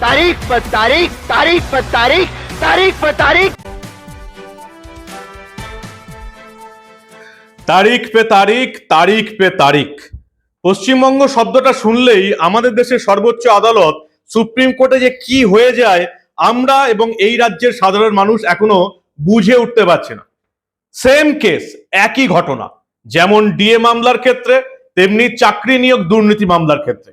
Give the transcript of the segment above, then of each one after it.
तारीख पर तारीख तारीख पर तारीख तारीख पर तारीख তারিখ পে তারিখ তারিখ পে তারিখ পশ্চিমবঙ্গ শব্দটা শুনলেই আমাদের দেশের সর্বোচ্চ আদালত সুপ্রিম কোর্টে যে কি হয়ে যায় আমরা এবং এই রাজ্যের সাধারণ মানুষ এখনো বুঝে উঠতে পারছে না সেম কেস একই ঘটনা যেমন ডিএ মামলার ক্ষেত্রে তেমনি চাকরি নিয়োগ দুর্নীতি মামলার ক্ষেত্রে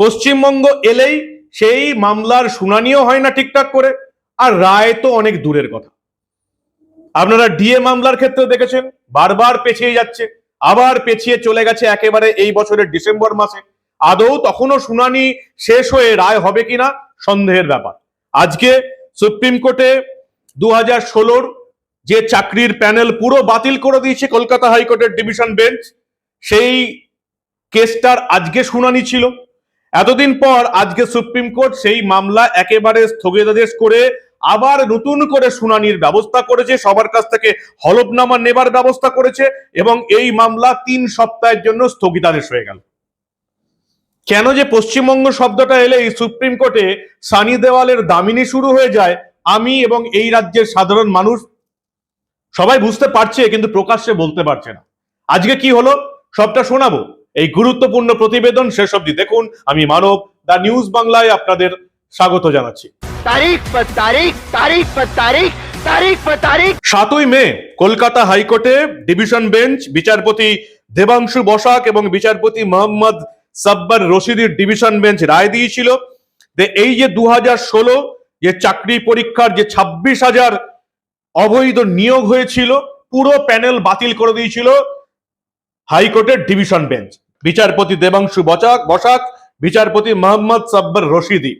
পশ্চিমবঙ্গ এলেই সেই মামলার শুনানিও হয় না ঠিকঠাক করে, আর রায় তো অনেক দূরের কথা। আপনারা ডিএ মামলার ক্ষেত্রে দেখেছেন, বারবার পেছিয়ে যাচ্ছে, আবার পেছিয়ে চলে গেছে একেবারে এই বছরের ডিসেম্বর মাসে। আদৌ তখনও শুনানি শেষ হয়ে রায় হবে কিনা, সন্দেহের ব্যাপার। আজকে সুপ্রিম কোর্টে দু হাজার ষোলোর যে চাকরির প্যানেল পুরো বাতিল করে দিয়েছে কলকাতা হাইকোর্টের ডিভিশন বেঞ্চ, সেই কেসটার আজকে শুনানি ছিল। এতদিন পর আজকে সুপ্রিম কোর্ট সেই মামলা একেবারে স্থগিতাদেশ করে আবার নতুন করে শুনানির ব্যবস্থা করেছে, সবার কাছ থেকে হলফনামা নেবার ব্যবস্থা করেছে এবং এই মামলা তিন সপ্তাহের জন্য স্থগিতাদেশ হয়ে গেল। কেন যে পশ্চিমবঙ্গ শব্দটা এলে এই সুপ্রিম কোর্টে সানি দেওয়ালের দামিনী শুরু হয়ে যায়, আমি এবং এই রাজ্যের সাধারণ মানুষ সবাই বুঝতে পারছে কিন্তু প্রকাশ্যে বলতে পারছে না। আজকে কি হলো? সবটা শোনাবো? এই গুরুত্বপূর্ণ প্রতিবেদন শেষ অবধি দেখুন। আমি মানব দা নিউজ বাংলায় আপনাদের স্বাগত জানাচ্ছি। তারিখ তারিখ তারিখ তারিখ তারিখ তারিখ। সাতই মে কলকাতা হাইকোর্টে ডিভিশন বেঞ্চ বিচারপতি দেবাংশু বসাক এবং বিচারপতি মোহাম্মদ সাব্বার রশিদির ডিভিশন বেঞ্চ রায় দিয়েছিল যে এই যে দু হাজার ষোলো যে চাকরি পরীক্ষার যে ছাব্বিশ হাজার অবৈধ নিয়োগ হয়েছিল পুরো প্যানেল বাতিল করে দিয়েছিল হাইকোর্টের ডিভিশন বেঞ্চ। বিচারপতি দেবাংশু বসাক বসাক, বিচারপতি মোহাম্মদ সাব্বার রশিদি।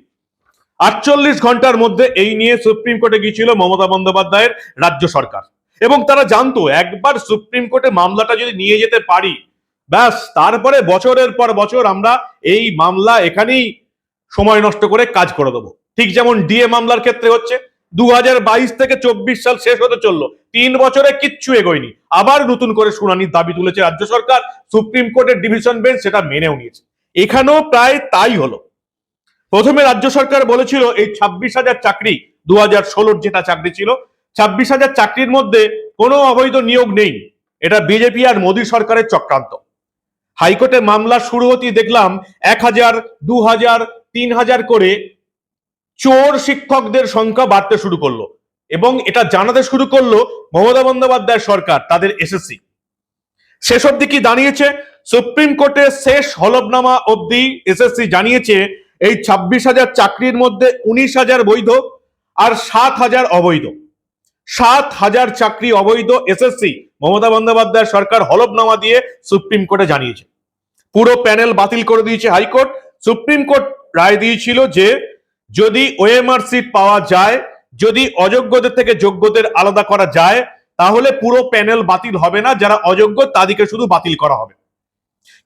আটচল্লিশ ঘণ্টার মধ্যে এই নিয়ে সুপ্রিম কোর্টে গিয়েছিল মমতা বন্দ্যোপাধ্যায়ের রাজ্য সরকার। এবং তারা জানতো, একবার সুপ্রিম কোর্টে মামলাটা যদি নিয়ে যেতে পারি, ব্যাস, তারপরে বছরের পর বছর আমরা এই মামলা এখানেই সময় নষ্ট করে কাজ করে দেবো। ঠিক যেমন ডিএ মামলার ক্ষেত্রে হচ্ছে দু হাজার বাইশ থেকে চব্বিশ সাল শেষ হতে চলল। তিন বছরে কিচ্ছু এগোয়নি। আবার নতুন করে শুনানির দাবি তুলেছে রাজ্য সরকার। সুপ্রিম কোর্টের ডিভিশন বেঞ্চ সেটা মেনেও নিয়েছে। এখানেও প্রায় তাই হলো। প্রথমে রাজ্য সরকার বলেছিল, এই ছাব্বিশ হাজার চাকরি দু হাজার ষোলোর যেটা চাকরি ছিল, ছাব্বিশ হাজার চাকরির মধ্যে কোনো অবৈধ নিয়োগ নেই। এটা বিজেপি আর মোদী সরকারের চক্রান্ত। হাইকোর্টে মামলা শুরু হতেই দেখলাম, এক হাজার দু হাজার তিন হাজার করে চোর শিক্ষকদের সংখ্যা বাড়তে শুরু করল এবং এটা জানাতে শুরু করল মমতা বন্দ্যোপাধ্যায় সরকার, তাদের এসএসসি শেষ অবধি কি দাঁড়িয়েছে? সুপ্রিম কোর্টের শেষ হলফনামা অবধি এসএসসি জানিয়েছে, এই ছাব্বিশ হাজার চাকরির মধ্যে উনিশ হাজার বৈধ আর সাত হাজার অবৈধ। সাত হাজার চাকরি অবৈধ এসএসসি মমতা বন্দ্যোপাধ্যায় সরকার হলফনামা দিয়ে সুপ্রিম কোর্টে জানিয়েছে। পুরো প্যানেল বাতিল করে দিয়েছে হাইকোর্ট। সুপ্রিম কোর্ট রায় দিয়েছিল যে যদি ওএমআর সিট পাওয়া যায়, যদি অযোগ্যদের থেকে যোগ্যদের আলাদা করা যায়, তাহলে পুরো প্যানেল বাতিল হবে না। যারা অযোগ্য, তাদেরকে শুধু বাতিল করা হবে।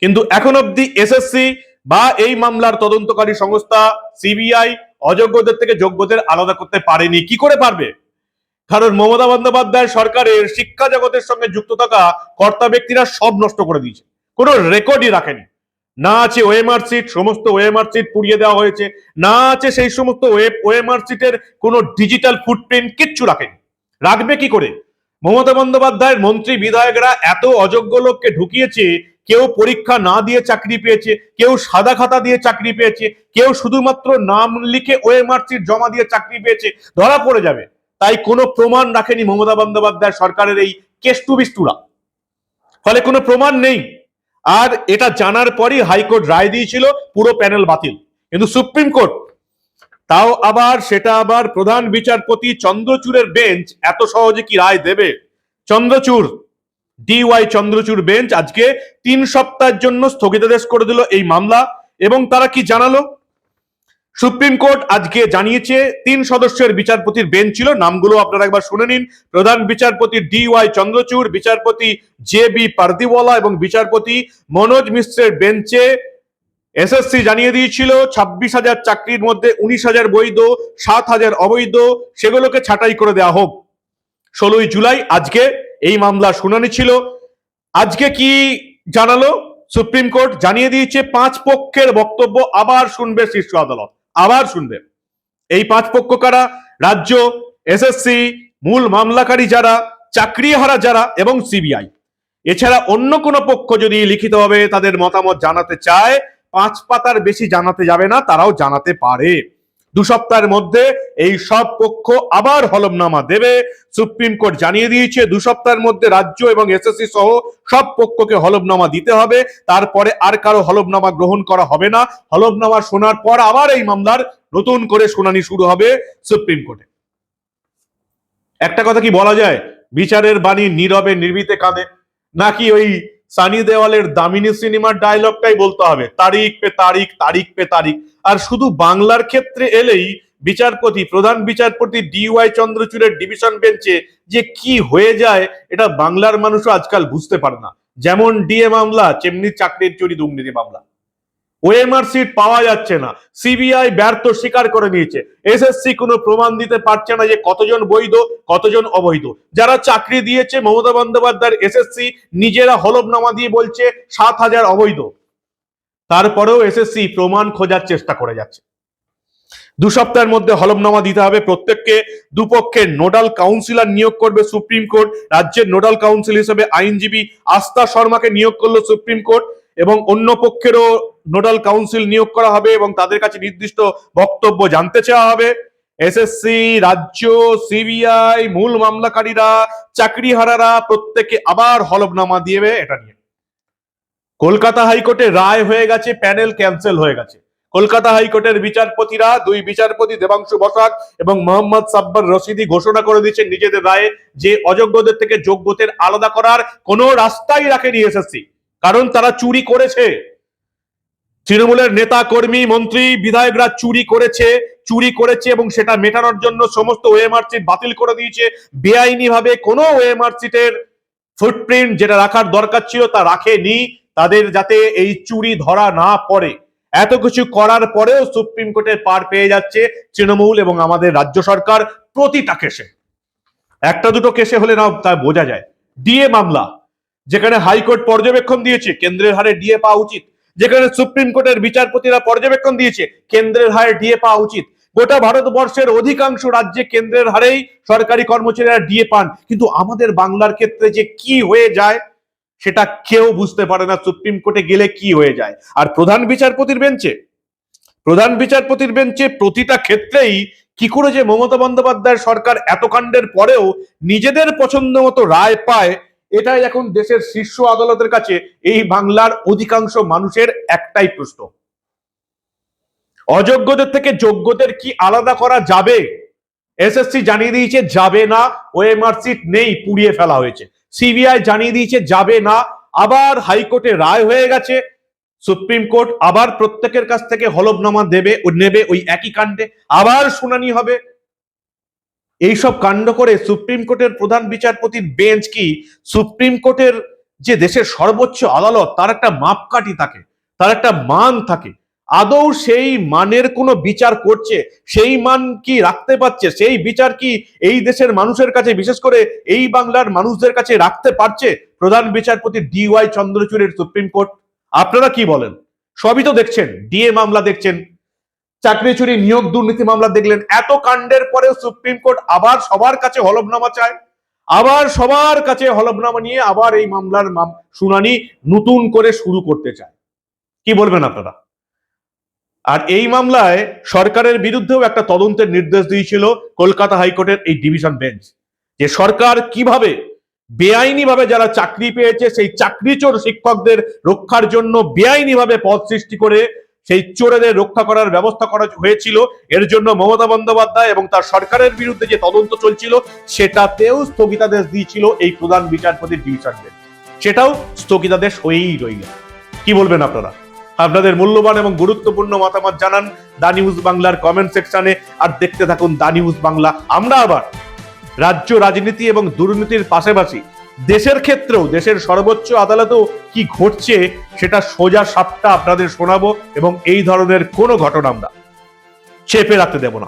কিন্তু এখন অব্দি এসএসসি বা এই মামলার তদন্তকারী সংস্থা সিবিআই অযোগ্যদের থেকে যোগ্যদের আলাদা করতে পারেনি। কি করে পারবে? কারণ মমতা বন্দ্যোপাধ্যায় সরকারের শিক্ষা জগতের সঙ্গে যুক্ত থাকা কর্তা ব্যক্তিরা সব নষ্ট করে দিয়েছে। কোনো রেকর্ডই রাখেনি। না আছে ওএমআর সিট সমস্ত ওএমআর সিট পুড়িয়ে দেওয়া হয়েছে। না আছে সেই সমস্ত ওয়েব ওএমআর সিটের কোনো ডিজিটাল ফুটপ্রিন্ট কিচ্ছু রাখেনি। রাখবে কি করে? মমতা বন্দ্যোপাধ্যায়ের মন্ত্রী বিধায়করা এত অযোগ্য লোককে ঢুকিয়েছে, কেউ পরীক্ষা না দিয়ে চাকরি পেয়েছে, কেউ সাদা খাতা দিয়ে চাকরি পেয়েছে, কেউ শুধুমাত্র নাম লিখে ওএমআর সিট জমা দিয়ে চাকরি পেয়েছে, ধরা পড়ে যাবে। তাই কোনো প্রমাণ রাখেনি মমতা বন্দ্যোপাধ্যায় সরকারের এই কেষ্টু বিষ্টুরা ফলে কোনো প্রমাণ নেই। আর এটা জানার পরই হাইকোর্ট রায় দিয়েছিল, পুরো প্যানেল বাতিল। কিন্তু সুপ্রিম কোর্ট, তাও আবার, সেটা আবার প্রধান বিচারপতি চন্দ্রচূড়ের বেঞ্চ এত সহজে কি রায় দেবে? চন্দ্রচূড় ডিওয়াই চন্দ্রচূড় বেঞ্চ আজকে তিন সপ্তাহের জন্য স্থগিতাদেশ করে দিল এই মামলা, এবং তারা কি জানালো? সুপ্রিম কোর্ট আজকে জানিয়েছে, তিন সদস্যের বিচারপতির বেঞ্চ ছিল। নামগুলো আপনারা একবার শুনে নিন। প্রধান বিচারপতি ডি ওয়াই চন্দ্রচূড়, বিচারপতি জে বি পার্দিওয়ালা এবং বিচারপতি মনোজ মিশ্রের বেঞ্চে এসএসসি জানিয়ে দিয়েছিল, ছাব্বিশ হাজার চাকরির মধ্যে উনিশ হাজার বৈধ, সাত হাজার অবৈধ, সেগুলোকে ছাঁটাই করে দেওয়া হোক। ষোলোই জুলাই আজকে এই মামলা শুনানি ছিল। আজকে কি জানালো? সুপ্রিম কোর্ট জানিয়ে দিয়েছে, পাঁচ পক্ষের বক্তব্য আবার শুনবে শীর্ষ আদালত। আবার শুনবেন। এই পাঁচ পক্ষ কারা? রাজ্য এসএসসি মূল মামলাকারী যারা চাকরি হারা যারা এবং সিবিআই এছাড়া অন্য কোনো পক্ষ যদি লিখিতভাবে তাদের মতামত জানাতে চায়, পাঁচ পাতার বেশি জানাতে যাবে না, তারাও জানাতে পারে। দু সপ্তাহের মধ্যে এই সব পক্ষ আবার হলফনামা দেবে। সুপ্রিম কোর্ট জানিয়ে দিয়েছে, দু সপ্তাহের মধ্যে রাজ্য এবং এসএসসি সহ সব পক্ষকে হলফনামা দিতে হবে। তারপরে আর কারও হলফনামা গ্রহণ করা হবে না। হলফনামা শোনার পর আবার এই মামলার নতুন করে শুনানি শুরু হবে সুপ্রিম কোর্টে। একটা কথা কি বলা যায়? বিচারের বাণী নীরবে নির্বিতে কাঁদে। নাকি ওই সানি দেওয়ালের দামিনী সিনেমার ডায়লগটাই বলতে হবে। তারিখ পে তারিখ তারিখ পে তারিখ। আর শুধু বাংলার ক্ষেত্রে এলেই বিচারপতি, প্রধান বিচারপতি ডি ওয়াই চন্দ্রচূড়ের ডিভিশন বেঞ্চে যে কি হয়ে যায়, এটা বাংলার মানুষও আজকাল বুঝতে পারে না। যেমন ডিএ মামলা, তেমনি চাকরির চুরি দুর্নীতি মামলা। ওএমআর সিট পাওয়া যাচ্ছে না। সিবিআই ব্যর্থ স্বীকার করে নিয়েছে। এসএসসি কোনো প্রমাণ দিতে পারছে না যে কতজন বৈধ, কতজন অবৈধ। যারা চাকরি দিয়েছে, মমতা বন্দ্যোপাধ্যায়ের এসএসসি নিজেরা হলফনামা দিয়ে বলছে সাত হাজার অবৈধ। তারপরেও এসএসসি প্রমাণ খোঁজার চেষ্টা করে যাচ্ছে। দু সপ্তাহের মধ্যে হলফনামা দিতে হবে প্রত্যেককে। দুপক্ষের নোডাল কাউন্সিলর নিয়োগ করবে সুপ্রিম কোর্ট। রাজ্যের নোডাল কাউন্সিল হিসেবে আইনজীবী আস্থা শর্মাকে নিয়োগ করল সুপ্রিম কোর্ট। এবং অন্য পক্ষেরও নোডাল কাউন্সিল নিয়োগ করা হবে এবং তাদের কাছে নির্দিষ্ট বক্তব্য জানতে চাওয়া হবে। এসএসসি রাজ্য সিবিআই মূল মামলাকারীরা, চাকরিহারারা প্রত্যেকে আবার হলফনামা দিয়েবে, এটা নিয়ে। কলকাতা হাইকোর্টে রায় হয়ে গেছে, প্যানেল ক্যান্সেল হয়ে গেছে। কলকাতা হাইকোর্টের বিচারপতিরা, দুই বিচারপতি দেবাংশু বসাক এবং মোহাম্মদ সাব্বার রশিদি ঘোষণা করে দিয়েছেন নিজেদের রায়ে যে অযোগ্যদের থেকে যোগ্যদের আলাদা করার কোনো রাস্তাই রাখেনি এসএসসি কারণ তারা চুরি করেছে। তৃণমূলের নেতা, কর্মী, মন্ত্রী, বিধায়করা চুরি করেছে চুরি করেছে এবং সেটা মেটানোর জন্য সমস্ত ওএমআর সিট বাতিল করে দিয়েছে। বেআইনি ভাবে কোনো ওএমআর সিটের ফুটপ্রিন্ট যেটা রাখার দরকার ছিল তা রাখেনি। তাদের যাতে এই চুরি ধরা না পড়ে। এত কিছু করার পরেও সুপ্রিম কোর্টের পার পেয়ে যাচ্ছে তৃণমূল এবং আমাদের রাজ্য সরকার প্রতিটা কেসে। একটা দুটো কেসে হলে না তা বোঝা যায়। ডিএ মামলা। যেখানে হাইকোর্ট পর্যবেক্ষণ দিয়েছে, কেন্দ্রের হারে ডিএ পাওয়া উচিত। যেখানে সুপ্রিম কোর্টের বিচারপতিরা পর্যবেক্ষণ দিয়েছে, কেন্দ্রের হারে ডিএ পাওয়া উচিত। গোটা ভারতবর্ষের অধিকাংশ রাজ্যে কেন্দ্রের হারেই সরকারি কর্মচারীরা ডিএ পান। কিন্তু আমাদের বাংলার ক্ষেত্রে যে কি হয়ে যায়, সেটা কেউ বুঝতে পারে না, সুপ্রিম কোর্টে গেলে কি হয়ে যায়। আর প্রধান বিচারপতির বেঞ্চে, প্রধান বিচারপতির বেঞ্চে প্রতিটা ক্ষেত্রেই কি করে যে মমতা বন্দ্যোপাধ্যায়ের সরকার এত কাণ্ডের পরেও নিজেদের পছন্দ মতো রায় পায় এটাই এখন দেশের শীর্ষ আদালতের কাছে এই বাংলার অধিকাংশ মানুষের একটাই প্রশ্ন। অযোগ্যদের থেকে যোগ্যদের কি আলাদা করা যাবে? এসএসসি জানিয়ে দিয়েছে যাবে না ওএমআর সিট নেই, পুড়িয়ে ফেলা হয়েছে। সিবিআই জানিয়ে দিয়েছে যাবে না, আবার হাইকোর্টে রায় হয়ে গেছে। সুপ্রিম কোর্ট আবার প্রত্যেকের কাছ থেকে হলফনামা দেবে, নেবে ওই একই কাণ্ডে, আবার শুনানি হবে। এইসব কাণ্ড করে সুপ্রিম কোর্টের প্রধান বিচারপতির বেঞ্চ কি? সুপ্রিম কোর্টের যে দেশের সর্বোচ্চ আদালত, তার একটা মাপকাঠি থাকে, তার একটা মান থাকে। আদৌ সেই মানের কোনো বিচার করছে? সেই মান কি রাখতে পারছে? সেই বিচার কি এই দেশের মানুষের কাছে, বিশেষ করে এই বাংলার মানুষদের কাছে রাখতে পারছে? প্রধান বিচারপতি ডিওয়াই চন্দ্রচূড়ের সুপ্রিম কোর্ট। আপনারা কি বলেন? সবই তো দেখছেন, ডিএ মামলা দেখছেন চাকরি চুরি নিয়োগ দুর্নীতি মামলা দেখলেন। এত কাণ্ডের পরেও সুপ্রিম কোর্ট আবার সবার কাছে হলফনামা চায়। আবার সবার কাছে হলফনামা নিয়ে আবার এই মামলার শুনানি নতুন করে শুরু করতে চায়। কি বলবেন আপনারা? আর এই মামলায় সরকারের বিরুদ্ধেও একটা তদন্তের নির্দেশ দিয়েছিল কলকাতা হাইকোর্টের এই ডিভিশন বেঞ্চ। যে সরকার কীভাবে বেআইনি ভাবে যারা চাকরি পেয়েছে, সেই চাকরিচোর শিক্ষকদের রক্ষার জন্য বেআইনি ভাবে পদ সৃষ্টি করে সেই চোরেদের রক্ষা করার ব্যবস্থা করা হয়েছিল। এর জন্য মমতা বন্দ্যোপাধ্যায় এবং তার সরকারের বিরুদ্ধে যে তদন্ত চলছিল, সেটাতেও স্থগিতাদেশ দিয়েছিল এই প্রধান বিচারপতির বেঞ্চ সেটাও স্থগিতাদেশ হয়েই রইল। কি বলবেন আপনারা? আপনাদের মূল্যবান এবং গুরুত্বপূর্ণ মতামত জানান দা নিউজ বাংলার কমেন্ট সেকশনে আর দেখতে থাকুন দা নিউজ বাংলা। আমরা আবার রাজ্য রাজনীতি এবং দুর্নীতির পাশাপাশি দেশের ক্ষেত্রেও, দেশের সর্বোচ্চ আদালতেও কি ঘটছে সেটা সোজা সাপটা আপনাদের শোনাবো এবং এই ধরনের কোনো ঘটনা আমরা চেপে রাখতে দেব না।